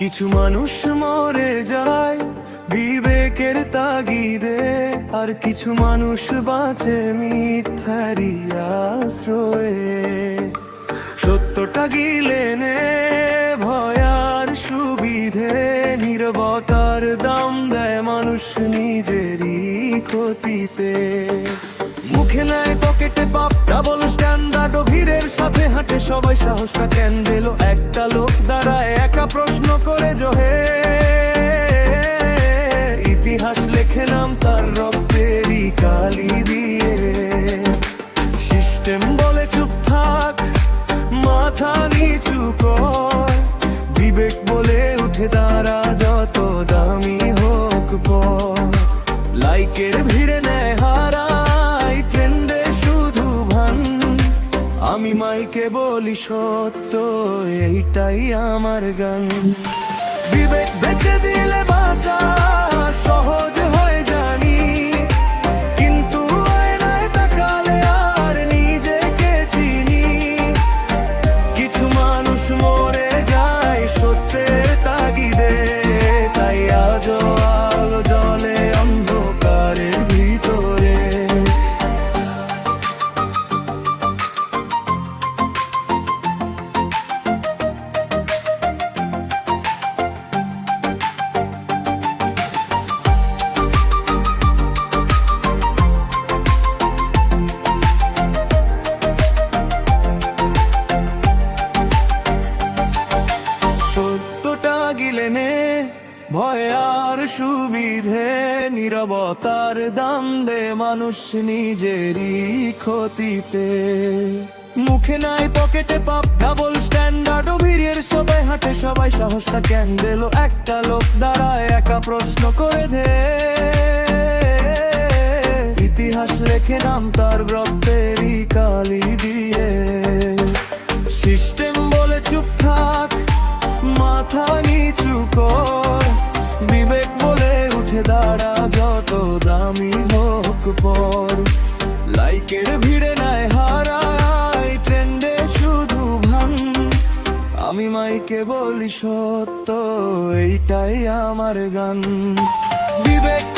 কিছু মানুষ মরে যায় বিবেকের তাগিদে, আর কিছু মানুষ বাঁচে মিথ্যারি আশ্রয়ে। সত্যটা গিলে নে ভয়ার সুবিধে, নির্বতার দাম দেয় মানুষ নিজেরই ক্ষতিতে। মুখে নেয় পকেটে বাপ ডাবল স্ট্যান্ডার্ড ভিড়ের সাথে হাঁটে সবাই সাহসটা কেন দিল? একটা লোক দাঁড়ায় একা প্রশ্ন করে জহে। ইতিহাস লেখে নাম তার রক্তেরই কালি দিয়ে। সিস্টেম বলে চুপ আমি মাইকে বলি সত্য এইটাই আমার গান। বিবেক বেছে দিলে বাঁচা। সত্যটা গিলে নে। ভয় আর সুবিধে, নিরবতার দাম দে মানুষ নিজেরই ক্ষতিতে। মুখে নাই, পকেটে পাপ ডাবল স্ট্যান্ডার্ড ভিড়ের সবাই হাঁটে, সবাই সাহসটা কেন দিল? একটা লোক দাঁড়ায়, একা প্রশ্ন করে দে। ইতিহাস লেখে নাম তার রক্তেরই লাইকের ভিড়ে নাই হারায় ট্রেন্ডে শুধু ভান। আমি মাইকে বলি সত্য, এইটাই আমার গান। বিবেক